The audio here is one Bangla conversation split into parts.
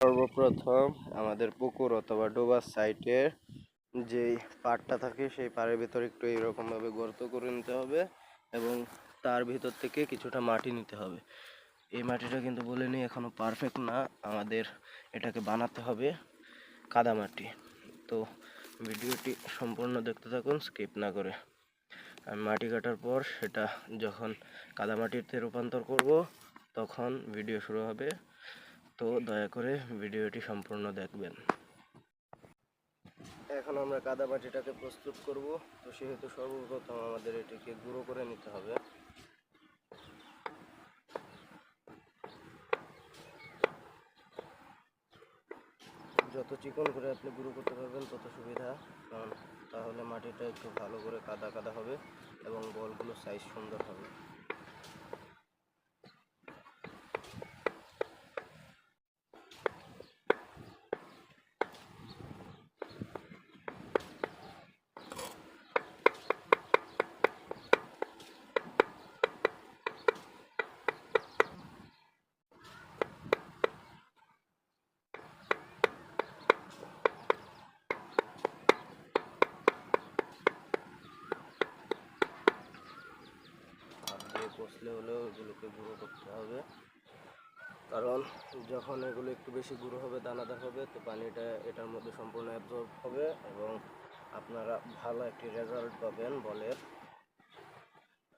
সর্বপ্রথম আমাদের পুকুর অথবা ডোবার সাইটের যেই পাড়টা থাকে, সেই পাড়ের ভিতরে একটু এইরকমভাবে গর্ত করে নিতে হবে এবং তার ভিতর থেকে কিছুটা মাটি নিতে হবে। এই মাটিটা কিন্তু বলে নিই এখনও পারফেক্ট না, আমাদের এটাকে বানাতে হবে কাদা মাটি। তো ভিডিওটি সম্পূর্ণ দেখতে থাকুন স্কিপ না করে। আমি মাটি কাটার পর সেটা যখন কাদা মাটিতে রূপান্তর করব, তখন ভিডিও শুরু হবে। তো দয়া করে ভিডিওটি সম্পূর্ণ দেখবেন। এখন আমরা কাদা মাটিটাকে প্রস্তুত করব। তো সেহেতু সর্বপ্রথম আমাদের এটিকে গুঁড়ো করে নিতে হবে। যত চিকন করে আপনি গুঁড়ো করতে পারবেন, তত সুবিধা। কারণ তাহলে মাটিটা একটু ভালো করে কাদা কাদা হবে এবং বলগুলো সাইজ সুন্দর হবে। কষলে হলেও এগুলোকে গুঁড়ো করতে হবে। কারণ যখন এগুলো একটু বেশি গুঁড়ো হবে, দানাদার হবে, তো পানিটা এটার মধ্যে সম্পূর্ণ অ্যাবজর্ব হবে এবং আপনারা ভালো একটি রেজাল্ট পাবেন বলের।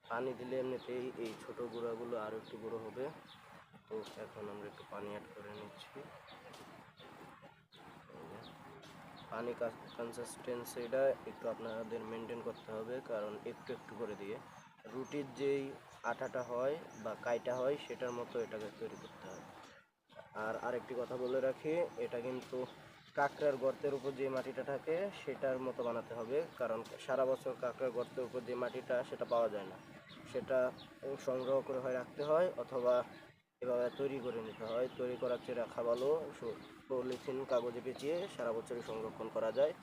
পানি দিলে এমনিতেই এই ছোট গুঁড়াগুলো আরও একটু গুঁড়ো হবে। তো এখন আমরা একটু পানি অ্যাড করে নিচ্ছি। পানি কনসিস্টেন্সিটা একটু আপনাদের মেনটেন করতে হবে, কারণ একটু একটু করে দিয়ে। রুটির যেই আটাটা হয় বা কাইটা হয়, সেটার মতো এটাকে তৈরি করতে হয়। আর আরেকটি কথা বলে রাখি, এটা কিন্তু কাঁকড়ার গর্তের উপর যে মাটিটা থাকে, সেটার মতো বানাতে হবে। কারণ সারা বছর কাঁকড়ার গর্তের উপর যে মাটিটা, সেটা পাওয়া যায় না। সেটা সংগ্রহ করে হয় রাখতে হয়, অথবা এভাবে তৈরি করে নিতে হয়। তৈরি করার চেয়ে রাখা ভালো পলিথিন, কাগজে পেঁচিয়ে সারা বছরই সংরক্ষণ করা যায়।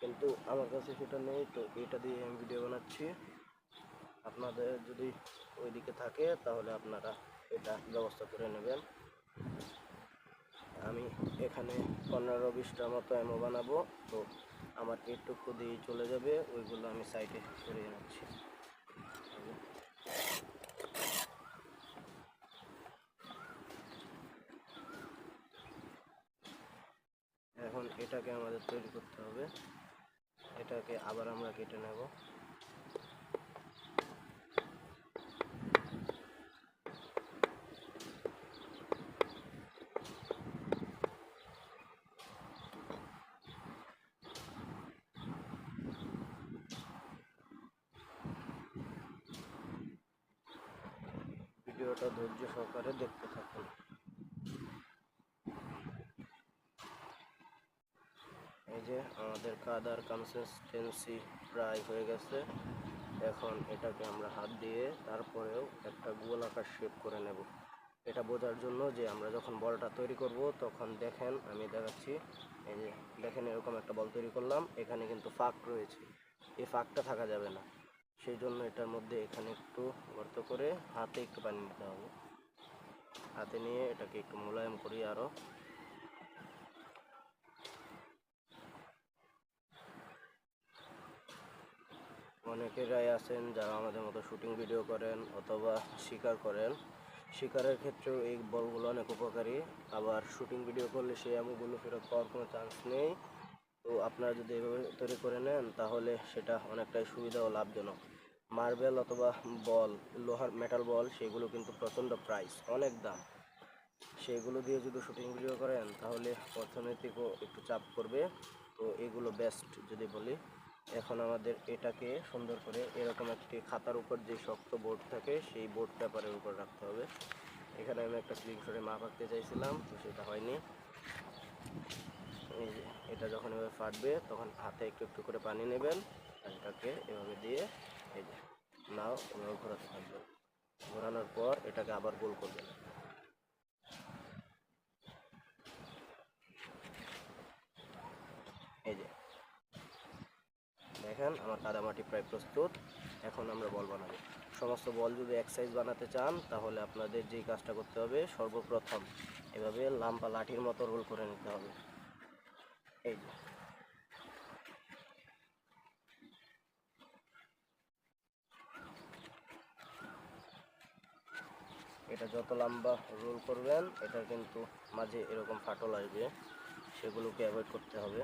কিন্তু আমার কাছে সেটা নেই, তো এটা দিয়ে আমি ভিডিও বানাচ্ছি। আপনাদের যদি ওইদিকে থাকে, তাহলে আপনারা এটা ব্যবস্থা করে নেবেন। আমি এখানে পনেরো বিশটার মতো এমও বানাবো, তো আমার এইটুকু দিয়ে চলে যাবে, ওইগুলো আমি সাইডে সরিয়ে নিচ্ছি। এখন এটাকে আমাদের তৈরি করতে হবে। এটাকে আবার আমরা কেটে নেব। ভিডিওটা ধৈর্য সহকারে দেখতে থাকুন। এই যে আমাদের কাদার কনসিস্টেন্সি প্রায় হয়ে গেছে। এখন এটাকে আমরা হাত দিয়ে তারপরেও একটা গোল আকার শেপ করে নেব। এটা বোঝার জন্য যে আমরা যখন বলটা তৈরি করব, তখন দেখেন আমি দেখাচ্ছি। এই যে দেখেন এরকম একটা বল তৈরি করলাম, এখানে কিন্তু ফাঁক রয়েছে। এই ফাঁকটা থাকা যাবে না। সেই জন্য এটার মধ্যে এখানে একটু গর্ত করে হাতে একটু পানি নিতে হবে। হাতে নিয়ে এটাকে একটু মোলায়েম করি আরও অনেকেরাই আছেন যারা আমাদের মতো শুটিং ভিডিও করেন অথবা শিকার করেন। শিকারের ক্ষেত্রেও এই বলগুলো অনেক উপকারী। আবার শুটিং ভিডিও করলে সেই আমগুলো ফেরত পাওয়ার কোনো চান্স নেই। তো আপনারা যদি এভাবে তৈরি করে নেন তাহলে সেটা অনেকটাই সুবিধা ও লাভজনক। মার্বেল অথবা বল, লোহার মেটাল বল, সেগুলো কিন্তু প্রচণ্ড প্রাইস অনেক দাম। সেগুলো দিয়ে যদি শুটিং ভিডিও করেন, তাহলে অর্থনৈতিকও একটু চাপ করবে তো এগুলো বেস্ট যদি বলি, এখন আমাদের এটাকে সুন্দর করে এরকম একটি খাতার উপর যে শক্ত বোর্ড থাকে, সেই বোর্ড পেপারের উপর রাখতে হবে। এখানে আমি একটা স্ক্রিনশটে মাপ আঁকতে চাইছিলাম, তো সেটা হয়নি। এই যে, এটা যখন এভাবে ফাটবে, তখন হাতে একটু একটু করে পানি নেবেন এটাকে এভাবে দিয়ে, এই যে নাও এভাবে ঘোরাতে থাকবেন ঘোরানোর পর এটাকে আবার গোল করবেন এই যে। দেখেন, আমার কাদামাটি প্রায় প্রস্তুত। এখন আমরা বল বানাবো। সমস্ত বল যদি এক সাইজ বানাতে চান, তাহলে আপনাদের যেই কাজটা করতে হবে, সর্বপ্রথম এভাবে লাম্পা লাঠির মতো রোল করে নিতে হবে। এই যে। এটা যত লম্বা রোল করবেন, এটা কিন্তু মাঝে এরকম ফাটল আসবে। সেগুলোকে অ্যাভয়েড করতে হবে।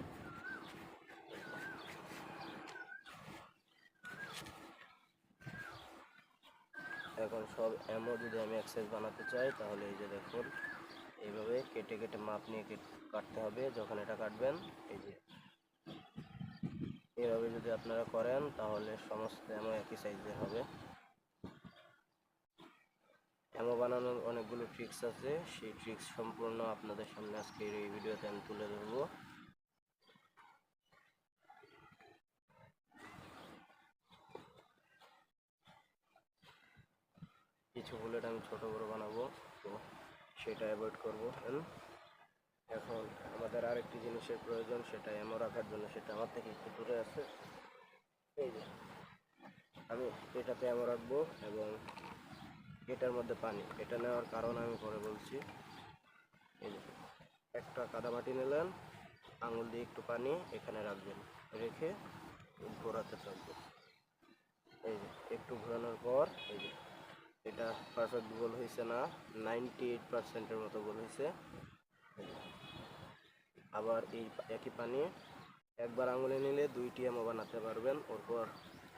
এখন সব এমও যদি আমি এক্সাইজ বানাতে চাই, তাহলে এই যে দেখুন, এইভাবে কেটে কেটে মাপ নিয়ে কেট- কাটতে হবে যখন এটা কাটবেন। এই যে এভাবে যদি আপনারা করেন, তাহলে সমস্ত এমও একই সাইজের হবে। এমও বানানোর অনেকগুলো ট্রিক্স আছে। সেই ট্রিক্স সম্পূর্ণ আপনাদের সামনে আজকের এই ভিডিওতে আমি তুলে ধরবো। কিছু বুলেট আমি ছোট বড় বানাবো, তো সেটা অ্যাভয়েড করব। এখন আমাদের আরেকটি জিনিসের প্রয়োজন, সেটা এমও রাখার জন্য, সেটা আমার থেকে একটু দূরে আছে। এই যে, আমি এটাতে এমও রাখব এবং এটার মধ্যে পানি। এটা নেওয়ার কারণ আমি পরে বলছি। এই যে, একটা কাদামাটি নিলেন, আঙুল দিয়ে একটু পানি এখানে রাখবেন। রেখে ঘোরাতে থাকবেন। এই যে, একটু ঘোরানোর পর, এই যে, এটা পারফেক্ট গোল হয়েছে না, নাইনটি এইট পার্সেন্টের মতো গোল হয়েছে। আবার এই একই পানি একবার আঙুলে নিলে দুইটি এমও বানাতে পারবেন, ওরপর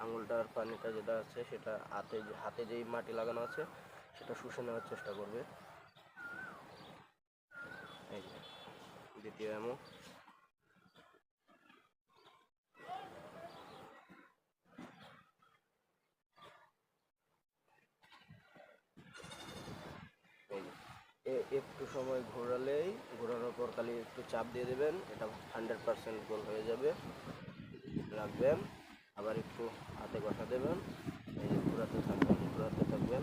আঙুলটার পানিটা যেটা আছে, সেটা হাতে হাতে যেই মাটি লাগানো আছে, সেটা শুষে নেওয়ার চেষ্টা করবে। দ্বিতীয় এমন একটু সময় ঘোরালেই, ঘোরানোর পর খালি একটু চাপ দিয়ে দেবেন, এটা হান্ড্রেড পার্সেন্ট গোল হয়ে যাবে। রাখবেন। আবার একটু হাতে বসা দেবেন। ঘোরাতে থাকবেন ঘোরাতে থাকবেন।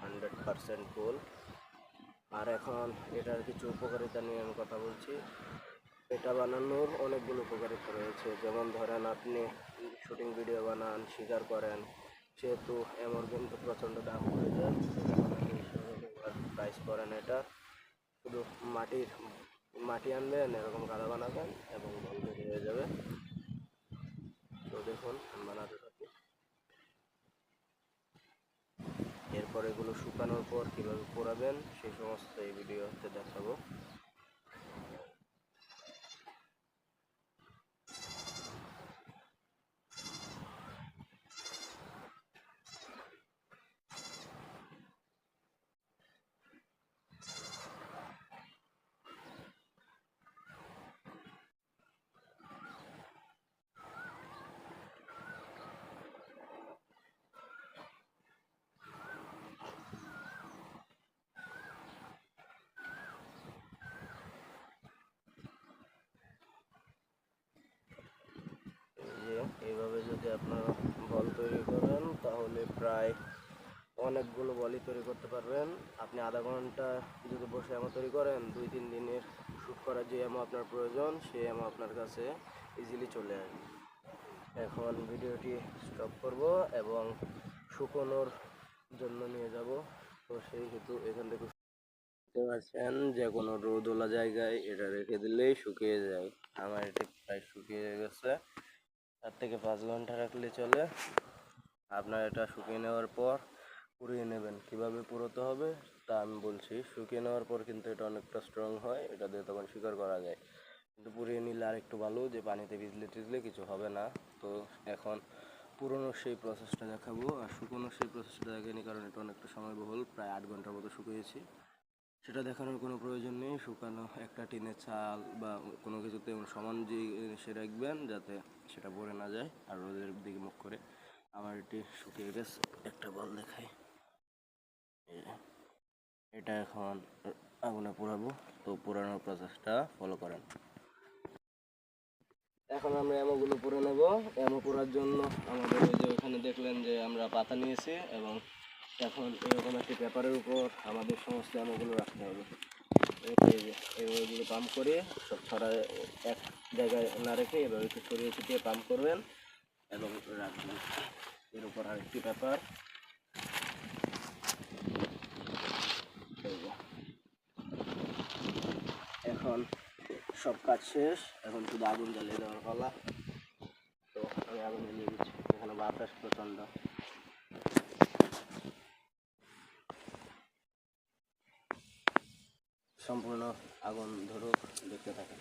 হান্ড্রেড পার্সেন্ট গোল। আর এখন এটার কিছু উপকারিতা নিয়ে আমি কথা বলছি। এটা বানানোর অনেকগুলো উপকারিতা রয়েছে। যেমন ধরেন আপনি শুটিং ভিডিও বানান, শিকার করেন। সেহেতু এমন কিন্তু প্রচণ্ড দাম পড়ে যায় প্রাইস করেন এটা। শুধু মাটির, মাটি আনবেন, এরকম গাদা বানাবেন এবং বল তৈরি হয়ে যাবে। তো দেখুন বানাতে থাকি। এরপর এগুলো শুকানোর পর কীভাবে পোড়াবেন সেই সমস্ত এই ভিডিওতে দেখাবো এই যে এইভাবে যদি আপনারা বল তৈরি করেন, তাহলে প্রায় অনেকগুলো বলই তৈরি করতে পারবেন। আপনি আধা ঘণ্টা যদি বসে এমন তৈরি করেন, দুই তিন দিনের শ্যুট করার যে এমও আপনার প্রয়োজন সেই এমও আপনার কাছে ইজিলি চলে আসবে। এখন ভিডিওটি স্টপ করব এবং শুকোনোর জন্য নিয়ে যাব। তো সেই হেতু এখান থেকে দেখতে পাচ্ছেন যে কোনো রোদওয়ালা জায়গায় এটা রেখে দিলেই শুকিয়ে যায়। আমার এটি প্রায় শুকিয়ে গেছে। চার থেকে পাঁচ ঘণ্টা রাখলে চলে। আপনার এটা শুকিয়ে নেওয়ার পর পুড়িয়ে নেবেন। কীভাবে পুরোতে হবে তা আমি বলছি। শুকিয়ে নেওয়ার পর কিন্তু এটা অনেকটা স্ট্রং হয়, এটা দিয়ে তখন শিকার করা যায়। কিন্তু পুড়িয়ে নিলে আর একটু ভালো, যে পানিতে ভিজলে টিজলে কিছু হবে না। তো এখন পুরোনোর সেই প্রসেসটা দেখাবো। আর শুকোনোর সেই প্রসেসটা দেখেনি কারণ এটা অনেকটা সময়বহুল প্রায় আট ঘণ্টার মতো শুকিয়েছি। সেটা দেখানোর কোনো প্রয়োজন নেই। শুকানো একটা টিনের চাল বা কোনো কিছুতে সমান যে সে রাখবেন যাতে সেটা পড়ে না যায় আর রোদের দিকে মুখ করে। আমার এটি শুকিয়ে গেছে। একটা বল দেখাই। এটা এখন আগুনে পোড়াবো। তো পোড়ানোর প্রসেসটা ফলো করেন। এখন আমরা এমোগুলো পুড়ে নেব। এমো পোড়ার জন্য আমাদের ওই যে ওখানে দেখলেন যে আমরা পাতা নিয়েছি এবং এখন এরকম একটি পেপারের উপর আমাদের সমস্ত এমোগুলো রাখতে হবে। এই যে পাম্প করে সব ছড়া এক জায়গায় না রেখে এভাবে একটু ছড়িয়ে ছিটিয়ে পাম্প করবেন এবং রাখবেন। এর উপর আরেকটি পেপার। এখন সব কাজ শেষ। এখন শুধু আগুন জ্বালিয়ে দেওয়ার পালা। তো আমি আগুন জ্বালিয়ে দিচ্ছি এখানে বাতাস প্রচণ্ড। সম্পূর্ণ আগুন ধরুক দেখতে থাকেন।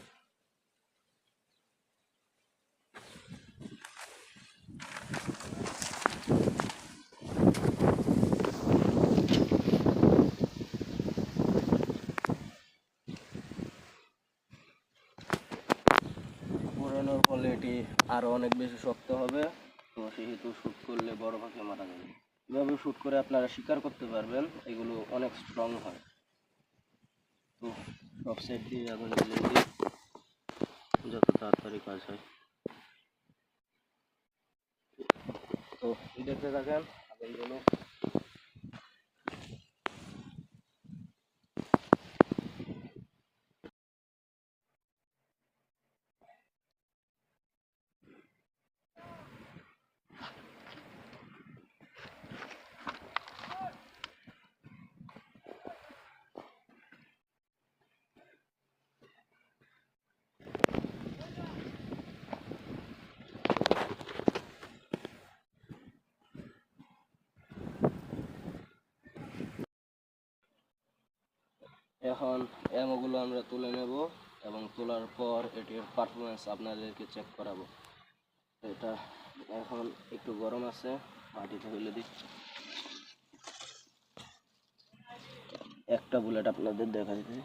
ফলে এটি আরও অনেক বেশি শক্ত হবে। তো সেহেতু শ্যুট করলে বড় পাখি মারা যাবে। এভাবে শ্যুট করে আপনারা শিকার করতে পারবেন, এগুলো অনেক স্ট্রং হয়। তো সব সাইড দিয়ে আগুন জ্বালিয়ে দিই যত তাড়াতাড়ি কাজ হয়। তো দেখতে থাকেন আগুনগুলো এখন অ্যামোগুলো আমরা তুলে নেব এবং তোলার পর এটির পারফরমেন্স আপনাদেরকে চেক করাবো। এটা এখন একটু গরম আছে, মাটিতে ফেলে দিই। একটা বুলেট আপনাদের দেখা দিতে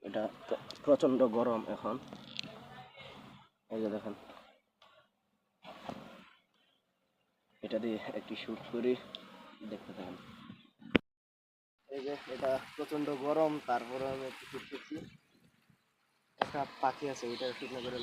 এটা প্র- প্রচণ্ড গরম এখন। এই যে দেখেন। এটা দিয়ে একটি শ্যুট করি, দেখতে থাকেন। যে, এটা প্রচণ্ড গরম, তারপরে আমি একটু করছি একটা পাখি আছে ওইটা শুকনো করে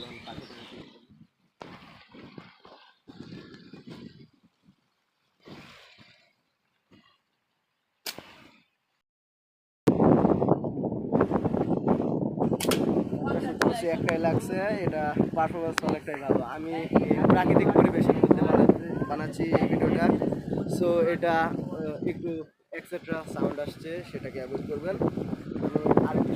shoot করছি একটাই লাগছে, এটা পারফরমেন্স অনেকটাই ভালো। আমি প্রাকৃতিক পরিবেশের মধ্যে বানাচ্ছি এই ভিডিওটা। সো এটা একটু এক্সেট্রা সাউন্ড আসছে সেটাকে অ্যাভয়েড করবেন। আর আরেকটি